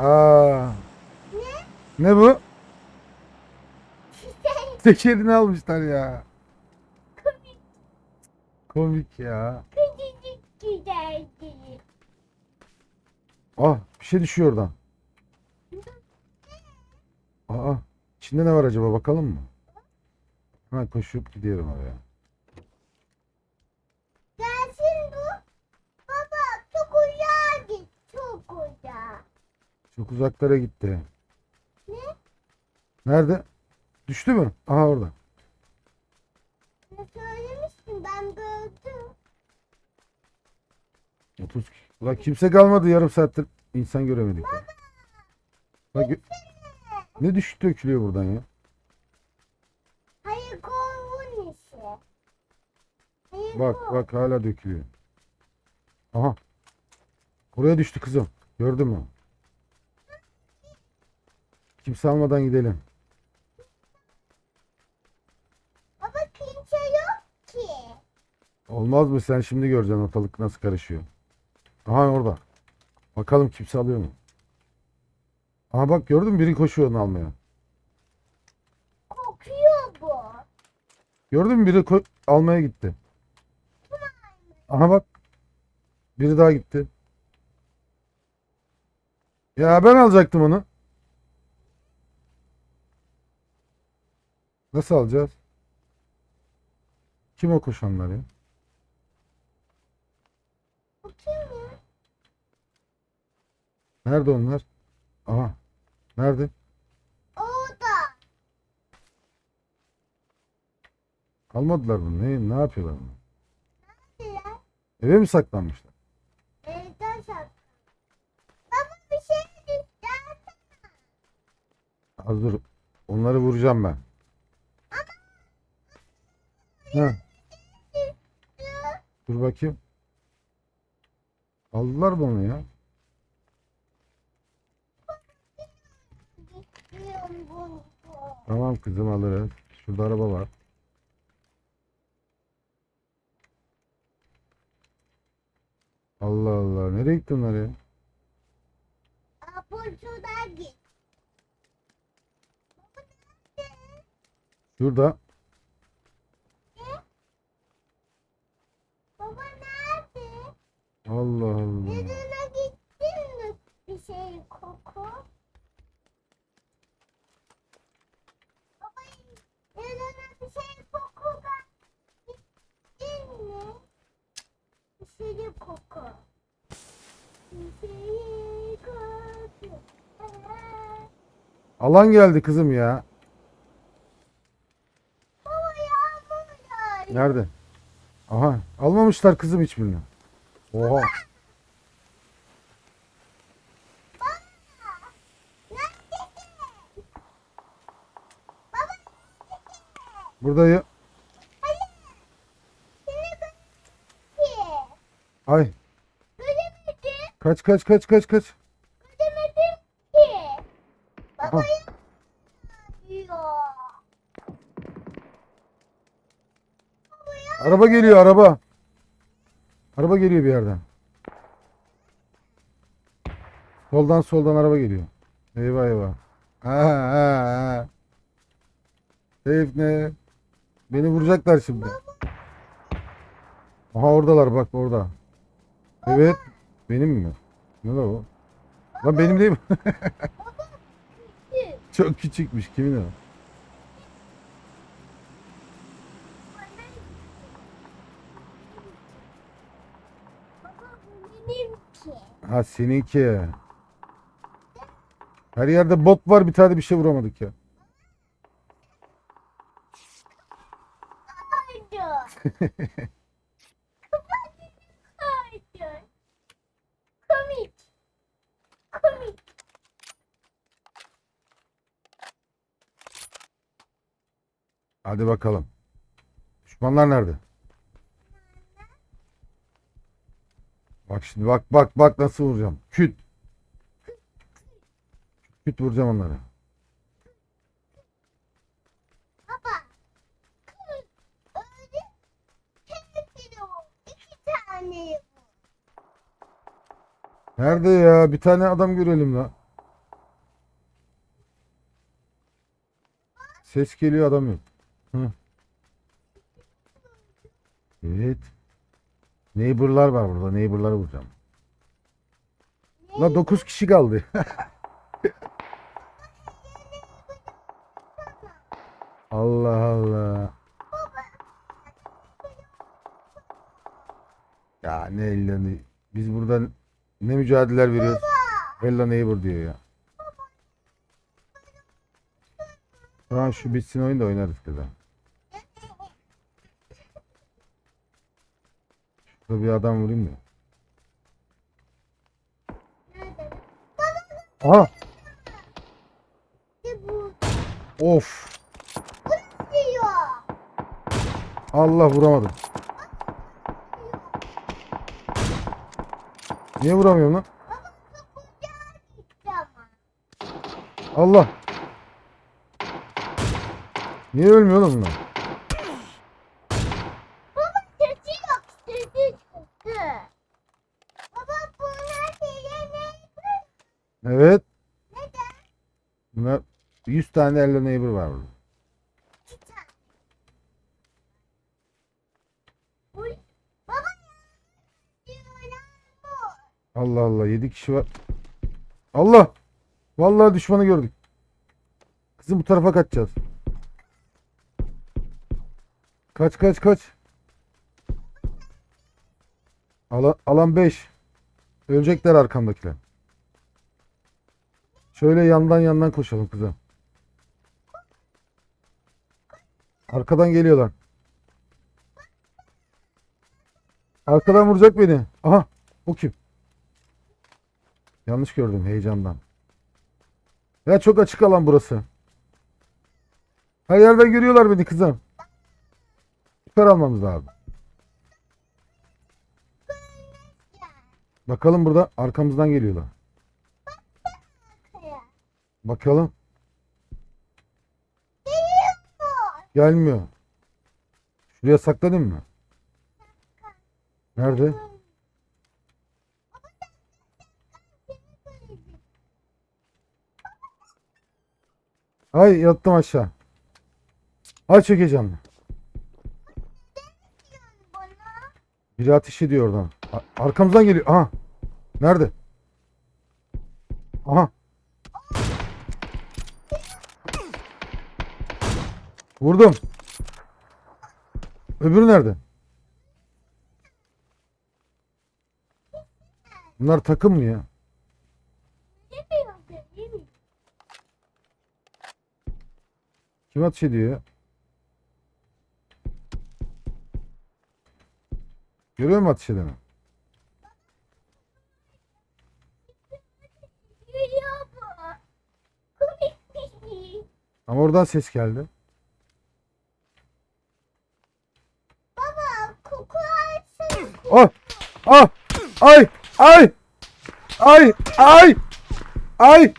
Aa. Ne bu? Tekerini almışlar ya. Komik ya. Küçücük güzeldi. Ah bir şey düşüyor oradan. Aa içinde ne var acaba bakalım mı? Hemen koşup gidiyorum oraya. Gelsin bu. Baba çok uzağa git. Çok uzağa. Çok uzaklara gitti. Ne? Nerede? Düştü mü? Aha orada. Ne söylemiştin ben gördüm. 30 kişi. Ulan kimse kalmadı yarım saattir. İnsan göremedik. ya. Bak, gö- ne düştü dökülüyor buradan ya? Hayır kovun işi. Hayır Bak kov. bak hala dökülüyor. Aha. Oraya düştü kızım. Gördün mü? Kimse almadan gidelim. Baba kimse yok ki. Olmaz mı? Sen şimdi göreceksin ortalık nasıl karışıyor. Aha orada. Bakalım kimse alıyor mu? Aha bak gördün mü? Biri koşuyor onu almaya. Kokuyor bu. Gördün mü? Biri ko- almaya gitti. Aha bak. Biri daha gitti. Ya ben alacaktım onu. Nasıl alacağız? Kim o koşanlar ya? Bu kim ya? Nerede onlar? Aha. Nerede? Orada. Almadılar bunu. Ne, ne yapıyorlar bunu? Eve mi saklanmışlar? Evden sak. Baba bir şey düştü. Az dur. Onları vuracağım ben. Ha, dur bakayım. Aldılar onu ya? Bunu. Tamam kızım alırız. Şurada araba var. Allah Allah. Nereye gitti onlar ya? Şurada. Baba nerede? Allah Allah. Yanına gittin mi bir şey koku? Baba yanına bir şey koku da gittin mi? Bir şey koku. Bir şey koku. Alan geldi kızım ya. Baba yağmur yağıyor. Nerede? Aha. Almamışlar kızım hiçbirini. Oha. Neredesin? Baba neredesin? Burada Hayır. Seni göremedim. Ay. Kaç kaç kaç kaç kaç. Göremedim ki. Baba. Araba geliyor araba. Araba geliyor bir yerden. Soldan soldan araba geliyor. Eyvah eyvah. Ha ha ne? Beni vuracaklar şimdi. Aha oradalar bak orada. Evet. Benim mi? Ne la o? Lan benim değil mi? Çok küçükmüş. Kimin o? Baba bu benim ki. Ha seninki. Her yerde bot var bir tane bir şey vuramadık ya. Komik. Komik. Hadi bakalım. Düşmanlar nerede? Bak şimdi bak bak bak nasıl vuracağım. Küt. Küt vuracağım onları. Nerede ya? Bir tane adam görelim la. Ses geliyor adam yok. Hı. Evet. Neighbor'lar var burada. Neighbor'ları vuracağım. La 9 kişi kaldı. Allah Allah. Ya ne ellerini. Biz burada ne mücadeleler veriyoruz. Ella neighbor diyor ya. Tamam şu bitsin oyun da oynarız kızım. Şurada bir adam vurayım mı? Aha! Of! Allah vuramadım. Niye vuramıyorum lan? Allah! Niye ölmüyor oğlum bunlar? Baba sesi yok. Sesi çıktı. Baba bunlar şeye ne? Evet. Neden? Bunlar 100 tane elle neighbor var burada. Allah Allah 7 kişi var. Allah! Vallahi düşmanı gördük. Kızım bu tarafa kaçacağız. Kaç kaç kaç. Alan, alan 5. Ölecekler arkamdakiler. Şöyle yandan yandan koşalım kızım. Arkadan geliyorlar. Arkadan vuracak beni. Aha o kim? Yanlış gördüm heyecandan. Ya çok açık alan burası. Her yerden görüyorlar beni kızım. Süper almamız lazım. Bakalım burada arkamızdan geliyorlar. Bakalım. Geliyor mu? Gelmiyor. Şuraya saklanayım mı? Nerede? Ay yattım aşağı. Ay. Bana Biri ateş ediyor oradan. Arkamızdan geliyor. Aha. Nerede? Aha. Vurdum. Öbürü nerede? Bunlar takım mı ya? Kim ateş ediyor ya? Görüyor musun ateş edeni? Ama oradan ses geldi. Ah! Ah! Ay! Ay! Ay! Ay! Ay!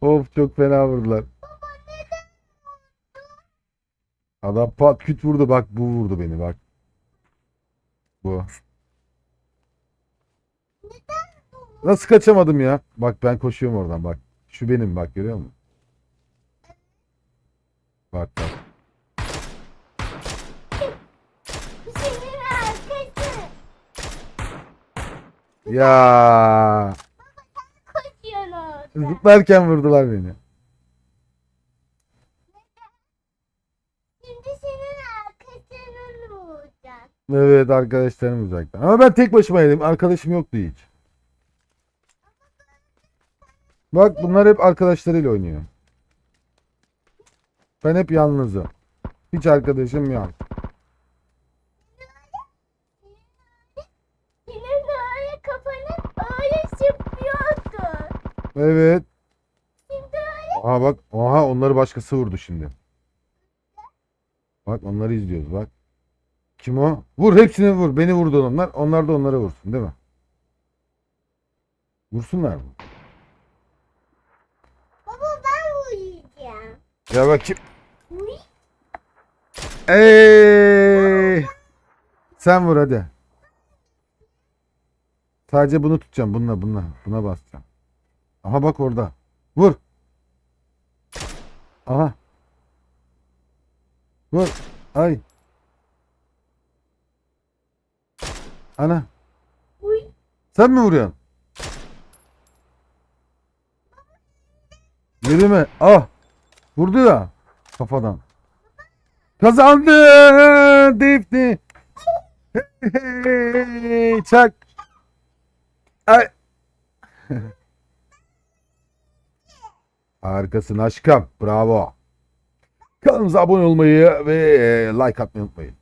of çok fena vurdular. Adam pat küt vurdu bak bu vurdu beni bak. Bu? Nasıl kaçamadım ya? Bak ben koşuyorum oradan bak. Şu benim bak görüyor musun? Bak. Ya zıplarken vurdular beni. Evet arkadaşlarım uzaktan. Ama ben tek başımaydım. Arkadaşım yoktu hiç. Bak bunlar hep arkadaşlarıyla oynuyor. Ben hep yalnızım. Hiç arkadaşım yok. Senin öyle kafanın öyle zıplıyordu. Evet. Şimdi öyle Aha bak. Aha onları başkası vurdu şimdi. Bak onları izliyoruz bak. Kim o? Vur hepsini vur. Beni vurdu onlar. Onlar da onlara vursun değil mi? Vursunlar mı? baba ben vuracağım. Ya bakayım. Uy. Ey! Sen vur hadi. Sadece bunu tutacağım. Bununla bununla. Buna basacağım. Aha bak orada. Vur. Aha. Vur. Ay. Ana. Uy. Sen mi vuruyorsun? Mi? Ah. Vurdu ya. Kafadan. Kazandı. Defne. Hey, çak. Ay. Harikasın aşkım. Bravo. Kanalımıza abone olmayı ve like atmayı unutmayın.